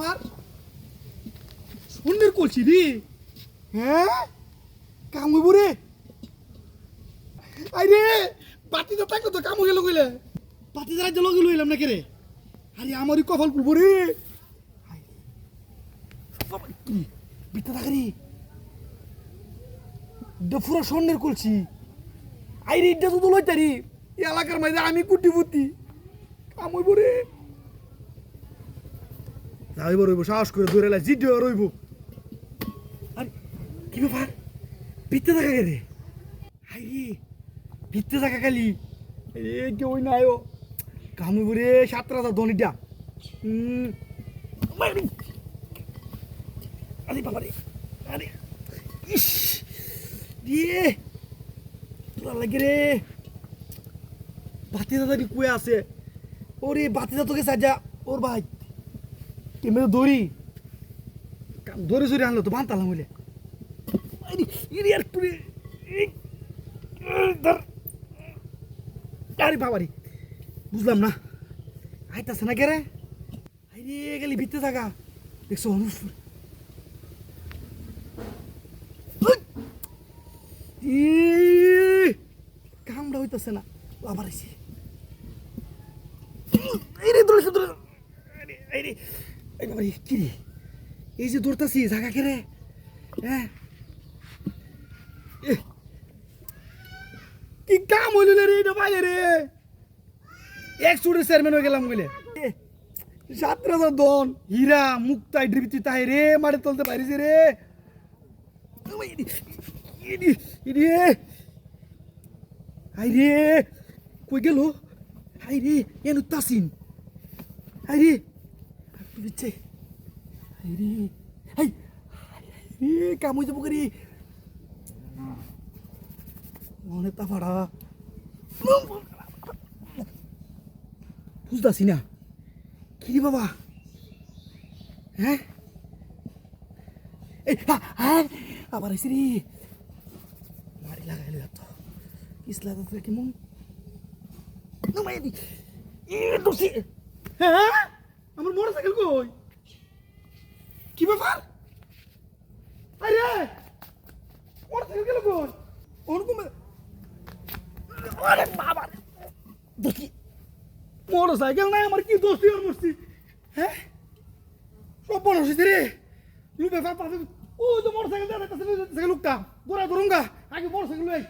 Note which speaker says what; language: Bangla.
Speaker 1: ব্যাপার সুন্দর করছি রে। হ্যাঁ? কাম হইব রে। আরে পাতি তো থাকতো তো কাম গেল কইলে। পাতি যারা জল গেল এলাম নাকি রে? আরে আমারই কপাল রে। বিটা থাকে রে। স্বর্ণের আইরে তো এলাকার মাঝে আমি কুটি বুতি কাম হইব রে। যাইব রইব, সাহস করে ধরে লাই জিডিও রইব। আরে, কি ব্যাপার? ভিত্তে থাকা গে রে হাই খালি এ কেউ নাই ও? কাম রে, সাতটা ধনিটা। হুম মারি। আরে বাবা রে আরে, ইস। দিয়ে তোরা লাগে রে। বাতি দাদা কুয়ে আছে। ওরে বাতি দাদা তোকে সাজা, ওর ভাই। কেমন দড়ি দড়ি সরি আনলো, তো বানতালাম বলে আর তুই ধর আরে বাবা রে বুঝলাম না। আইতাছে না কে রে গেলি ভিতরে থাকা। দেখছ অনুষ কামড়া হইতাছে না। আবার আইসি এই রে দৌড়েছে দৌড়ে আরে আরে এই বাবা রে, কি রে? এই যে দৌড়তাছি জায়গা কে রে? হ্যাঁ? কি কাম হইল রে এটা বাইরে রে? এক চুড়ে চেয়ারম্যান হয়ে গেলাম বলে সাতটা দন, হীরা মুক্তা ড্রিবিতি তাই রে মারে তুলতে পারিস রে। হাই রে, কই গেল? হাই রে এনু তাসিন হাই রে! বিচ্ছে রে হাই করি। অনেক তাফাড়া বুঝতেছি না। কি বাবা? হ্যাঁ? হ্যাঁ আবার আইসি রে। মারি লাগাইলে তো পিছলা তো কেমন নামাই দি। এ, দোষি। হ্যাঁ? আমার মোটর সাইকেল কই? কি ব্যাপার? আরে! মোটর সাইকেল গেল কই? ওরকম আরে বাবা! দেখি মোটর সাইকেল নাই, আমার কি দোষ আর মরছি? হ্যাঁ? সব বড় হয়েছে রে। লুপে ফেল পাবে ও তো মোটর সাইকেল দেয় সাইকেল লোকটা। গোড়া ধরুঙ্গা আগে মোটর সাইকেল লই